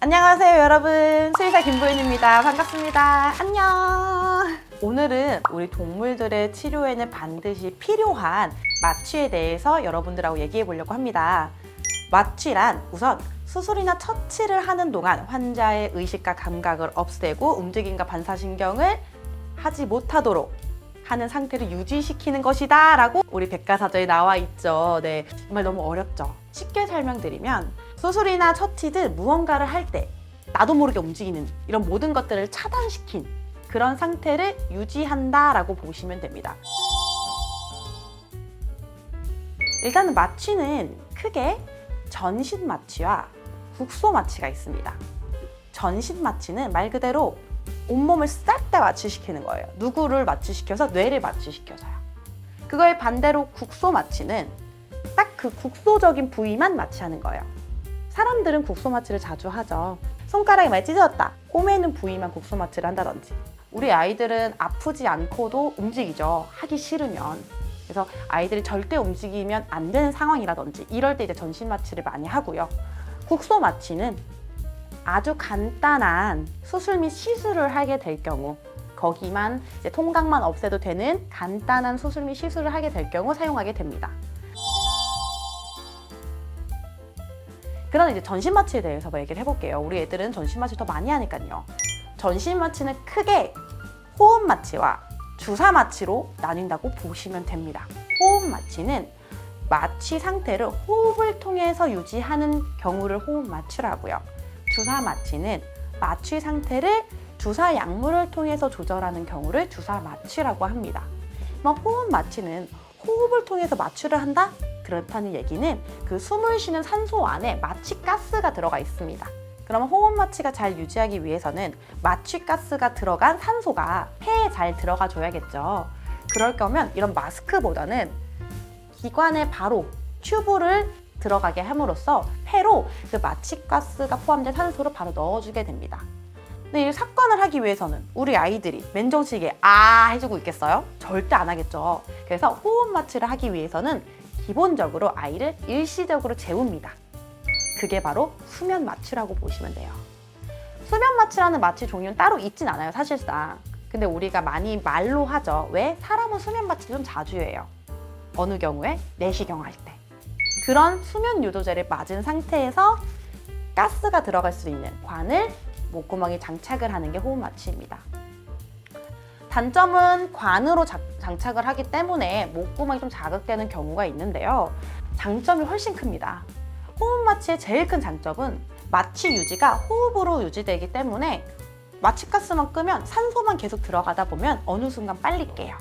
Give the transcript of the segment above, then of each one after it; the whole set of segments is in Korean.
안녕하세요 여러분. 수의사 김보윤입니다. 반갑습니다. 안녕. 오늘은 우리 동물들의 치료에는 반드시 필요한 마취에 대해서 여러분들하고 얘기해 보려고 합니다. 마취란 우선 수술이나 처치를 하는 동안 환자의 의식과 감각을 없애고 움직임과 반사신경을 하지 못하도록 하는 상태를 유지시키는 것이다 라고 우리 백과사전에 나와 있죠. 네 정말 너무 어렵죠. 쉽게 설명드리면 수술이나 처치든 무언가를 할 때 나도 모르게 움직이는 이런 모든 것들을 차단시킨 그런 상태를 유지한다라고 보시면 됩니다. 일단은 마취는 크게 전신 마취와 국소 마취가 있습니다. 전신 마취는 말 그대로 온몸을 싹 다 마취시키는 거예요. 누구를 마취시켜서 뇌를 마취시켜서요. 그거에 반대로 국소 마취는 딱 그 국소적인 부위만 마취하는 거예요. 사람들은 국소 마취를 자주 하죠. 손가락이 많이 찢어졌다. 있는 부위만 국소 마취를 한다든지. 우리 아이들은 아프지 않고도 움직이죠. 하기 싫으면. 그래서 아이들이 절대 움직이면 안 되는 상황이라든지 이럴 때 이제 전신 마취를 많이 하고요. 국소 마취는 아주 간단한 수술 및 시술을 하게 될 경우 거기만 이제 통각만 없애도 되는 간단한 수술 및 시술을 하게 될 경우 사용하게 됩니다. 그럼 이제 전신 마취에 대해서 뭐 얘기를 해볼게요. 우리 애들은 전신 마취 더 많이 하니까요. 전신 마취는 크게 호흡 마취와 주사 마취로 나뉜다고 보시면 됩니다. 호흡 마취는 마취 상태를 호흡을 통해서 유지하는 경우를 호흡 마취라고요. 주사 마취는 마취 상태를 주사 약물을 통해서 조절하는 경우를 주사 마취라고 합니다. 호흡 마취는 호흡을 통해서 마취를 한다? 그렇다는 얘기는 그 숨을 쉬는 산소 안에 마취 가스가 들어가 있습니다. 그러면 호흡 마취가 잘 유지하기 위해서는 마취 가스가 들어간 산소가 폐에 잘 들어가 줘야겠죠. 그럴 거면 이런 마스크보다는 기관에 바로 튜브를 들어가게 함으로써 폐로 그 마취 가스가 포함된 산소를 바로 넣어주게 됩니다. 근데 이 삭관을 하기 위해서는 우리 아이들이 맨정신에 아 해주고 있겠어요? 절대 안 하겠죠. 그래서 호흡 마취를 하기 위해서는 기본적으로 아이를 일시적으로 재웁니다. 그게 바로 수면 마취라고 보시면 돼요. 수면 마취라는 마취 종류는 따로 있진 않아요, 사실상. 근데 우리가 많이 말로 하죠. 왜? 사람은 수면 마취 좀 자주 해요. 어느 경우에? 내시경 할 때. 그런 수면 유도제를 맞은 상태에서 가스가 들어갈 수 있는 관을 목구멍에 장착을 하는 게 호흡 마취입니다. 단점은 관으로 자- 장착을 하기 때문에 목구멍이 좀 자극되는 경우가 있는데요. 장점이 훨씬 큽니다. 호흡 마취의 제일 큰 장점은 마취 유지가 호흡으로 유지되기 때문에 마취 가스만 끄면 산소만 계속 들어가다 보면 어느 순간 빨리 깨요.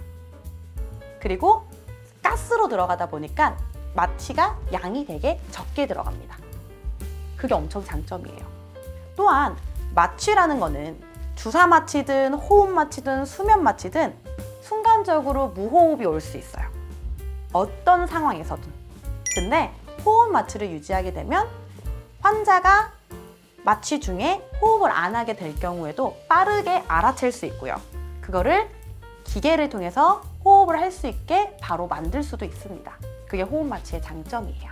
그리고 가스로 들어가다 보니까 마취가 양이 되게 적게 들어갑니다. 그게 엄청 장점이에요. 또한 마취라는 거는 주사 마취든 호흡 마취든 수면 마취든 순간적으로 무호흡이 올 수 있어요. 어떤 상황에서든. 근데 호흡 마취를 유지하게 되면 환자가 마취 중에 호흡을 안 하게 될 경우에도 빠르게 알아챌 수 있고요. 그거를 기계를 통해서 호흡을 할 수 있게 바로 만들 수도 있습니다. 그게 호흡 마취의 장점이에요.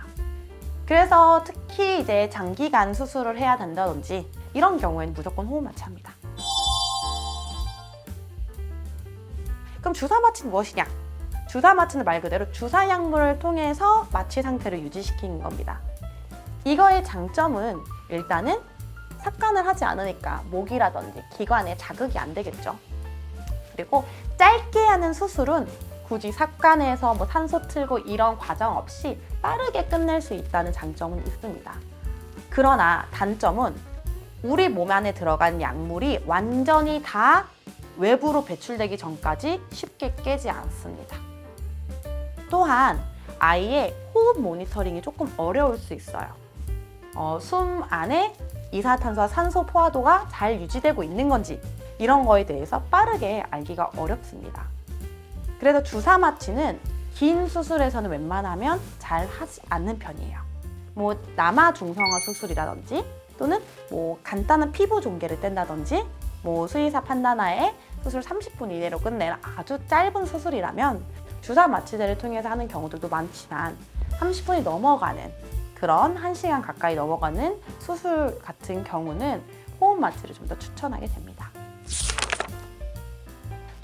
그래서 특히 이제 장기간 수술을 해야 된다든지 이런 경우에는 무조건 호흡 마취 합니다. 그럼 주사 마취는 무엇이냐? 주사 마취는 말 그대로 주사 약물을 통해서 마취 상태를 유지시키는 겁니다. 이거의 장점은 일단은 삭관을 하지 않으니까 목이라든지 기관에 자극이 안 되겠죠. 그리고 짧게 하는 수술은 굳이 삭관해서 뭐 산소 틀고 이런 과정 없이 빠르게 끝낼 수 있다는 장점은 있습니다. 그러나 단점은 우리 몸 안에 들어간 약물이 완전히 다 외부로 배출되기 전까지 쉽게 깨지 않습니다. 또한 아이의 호흡 모니터링이 조금 어려울 수 있어요. 어, 숨 안에 이산화탄소와 산소 포화도가 잘 유지되고 있는 건지 이런 거에 대해서 빠르게 알기가 어렵습니다. 그래서 주사 마취는 긴 수술에서는 웬만하면 잘 하지 않는 편이에요. 뭐 남아 중성화 수술이라든지 또는 뭐 간단한 피부 종개를 뗀다든지 뭐 수의사 판단하에 수술 30분 이내로 끝내는 아주 짧은 수술이라면 주사 마취제를 통해서 하는 경우들도 많지만 30분이 넘어가는 그런 1시간 가까이 넘어가는 수술 같은 경우는 호흡 마취를 좀 더 추천하게 됩니다.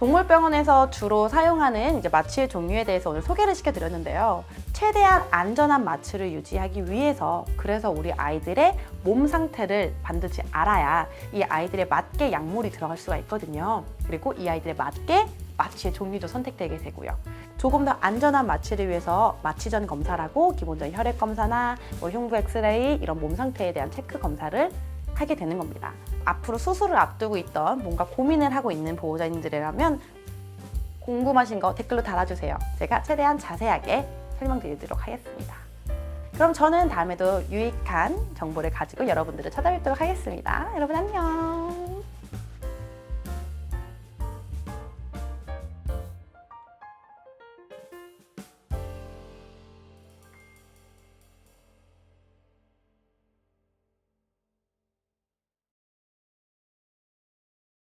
동물병원에서 주로 사용하는 이제 마취의 종류에 대해서 오늘 소개를 시켜드렸는데요. 최대한 안전한 마취를 유지하기 위해서 그래서 우리 아이들의 몸 상태를 반드시 알아야 이 아이들에 맞게 약물이 들어갈 수가 있거든요. 그리고 이 아이들에 맞게 마취의 종류도 선택되게 되고요. 조금 더 안전한 마취를 위해서 마취 전 검사라고 기본적인 혈액 검사나 뭐 흉부 엑스레이 이런 몸 상태에 대한 체크 검사를 하게 되는 겁니다. 앞으로 수술을 앞두고 있던 뭔가 고민을 하고 있는 보호자님들이라면 궁금하신 거 댓글로 달아주세요. 제가 최대한 자세하게 설명드리도록 하겠습니다. 그럼 저는 다음에도 유익한 정보를 가지고 여러분들을 찾아뵙도록 하겠습니다. 여러분 안녕.